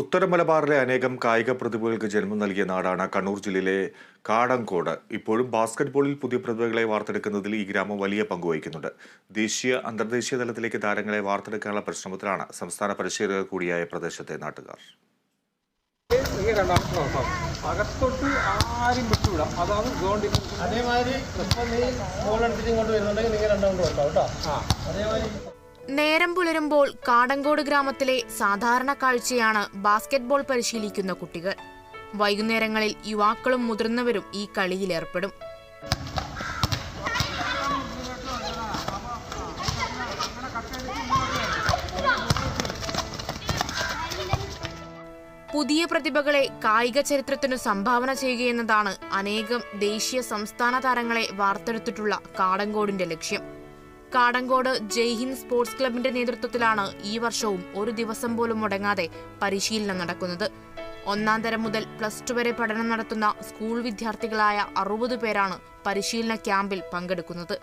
ഉത്തര മലബാറിലെ അനേകം കായിക പ്രതിഭകൾക്ക് ജന്മം നൽകിയ നാടാണ് കണ്ണൂർ ജില്ലയിലെ കാടങ്കോട് ഇപ്പോഴും ബാസ്കറ്റ്ബോളിൽ പുതിയ പ്രതിഭകളെ വാർത്തെടുക്കുന്നതിൽ ഈ ഗ്രാമം വലിയ പങ്ക് വഹിക്കുന്നുണ്ട്. ദേശീയ അന്തർദേശീയ തലത്തിലേക്ക് താരങ്ങളെ വാർത്തെടുക്കാനുള്ള പരിശ്രമത്തിലാണ് സംസ്ഥാന പരിശീലകർ കൂടിയായ പ്രദേശത്തെ നാട്ടുകാർ. അകത്തോട്ട് ആരും വിട്ടുവിടാം അതാണ് ഗവൺമെന്റ് അതേമാതിരി ഇപ്പം നീ ഫോൺ എടുത്തിട്ട് ഇങ്ങോട്ട് വരുന്നുണ്ടെങ്കിൽ നിങ്ങൾ രണ്ടാമത് കേട്ടോ? ആ. അതേമാതിരി നേരം പുലരുമ്പോൾ കാടങ്കോട് ഗ്രാമത്തിലെ സാധാരണ കാഴ്ചയാണ് ബാസ്കറ്റ്ബോൾ പരിശീലിക്കുന്ന കുട്ടികൾ. വൈകുന്നേരങ്ങളിൽ യുവാക്കളും മുതിർന്നവരും ഈ കളിയിലേർപ്പെടും പുതിയ പ്രതിഭകളെ കായിക ചരിത്രത്തിനു സംഭാവന ചെയ്യുകയെന്നതാണ് അനേകം ദേശീയ സംസ്ഥാന താരങ്ങളെ വാർത്തെടുത്തിട്ടുള്ള കാടങ്കോടിന്റെ ലക്ഷ്യം. കാടങ്കോട് ജയ്ഹിന്ദ് സ്പോർട്സ് ക്ലബിന്റെ നേതൃത്വത്തിലാണ് ഈ വർഷവും ഒരു ദിവസം പോലും മുടങ്ങാതെ പരിശീലനം നടക്കുന്നത്. ഒന്നാം തരം മുതൽ പ്ലസ് ടു വരെ പഠനം നടത്തുന്ന സ്കൂൾ വിദ്യാർത്ഥികളായ അറുപത് പേരാണ് പരിശീലന ക്യാമ്പിൽ പങ്കെടുക്കുന്നത്.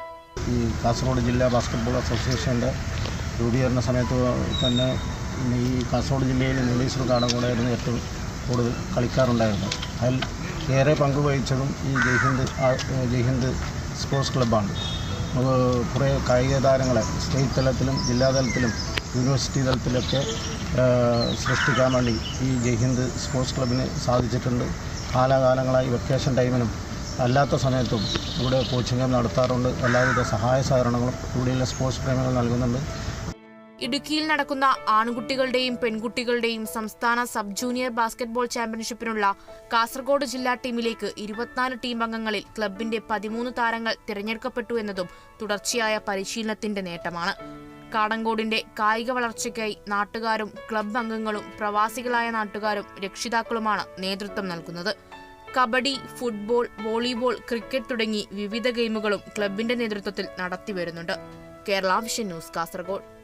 ഈ കാസർഗോഡ് ജില്ലാ ബാസ്കറ്റ്ബോൾ അസോസിയേഷന്റെ രൂപീകരണ സമയത്ത് തന്നെ ഈ കാസർഗോഡ് ജില്ലയിൽ നീലേശ്വർ കാടങ്കോടായിരുന്നു ഏറ്റവും കൂടുതൽ കളിക്കാറുണ്ടായിരുന്നത്. അതിൽ ഏറെ പങ്കുവഹിച്ചതും ഈ ജയ്ഹിന്ദ് ജയ്ഹിന്ദ് സ്പോർട്സ് ക്ലബ്ബാണ്. കുറേ കായിക താരങ്ങളെ സ്റ്റേറ്റ് തലത്തിലും ജില്ലാ തലത്തിലും യൂണിവേഴ്സിറ്റി തലത്തിലൊക്കെ സൃഷ്ടിക്കാൻ വേണ്ടി ഈ ജയ്ഹിന്ദ് സ്പോർട്സ് ക്ലബിന് സാധിച്ചിട്ടുണ്ട്. കാലാകാലങ്ങളായി വെക്കേഷൻ ടൈമിനും അല്ലാത്ത സമയത്തും ഇവിടെ കോച്ചിങ് നടത്താറുണ്ട്. എല്ലാവിധ സഹായ സഹകരണങ്ങളും ഇവിടെയുള്ള സ്പോർട്സ് പ്രേമികൾ നൽകുന്നുണ്ട്. ഇടുക്കിയിൽ നടക്കുന്ന ആൺകുട്ടികളുടെയും പെൺകുട്ടികളുടെയും സംസ്ഥാന സബ് ജൂനിയർ ബാസ്കറ്റ്ബോൾ ചാമ്പ്യൻഷിപ്പിനുള്ള കാസർഗോഡ് ജില്ലാ ടീമിലേക്ക് ഇരുപത്തിനാല് ടീം അംഗങ്ങളിൽ ക്ലബിന്റെ പതിമൂന്ന് താരങ്ങൾ തിരഞ്ഞെടുക്കപ്പെട്ടു എന്നതും തുടർച്ചയായ പരിശീലനത്തിന്റെ നേട്ടമാണ്. കാടങ്കോടിന്റെ കായിക വളർച്ചയ്ക്കായി നാട്ടുകാരും ക്ലബ് അംഗങ്ങളും പ്രവാസികളായ നാട്ടുകാരും രക്ഷിതാക്കളുമാണ് നേതൃത്വം നൽകുന്നത്. കബഡി ഫുട്ബോൾ വോളിബോൾ ക്രിക്കറ്റ് തുടങ്ങി വിവിധ ഗെയിമുകളും ക്ലബിന്റെ നേതൃത്വത്തിൽ നടത്തിവരുന്നുണ്ട്. Kerala vision news Kasaragod.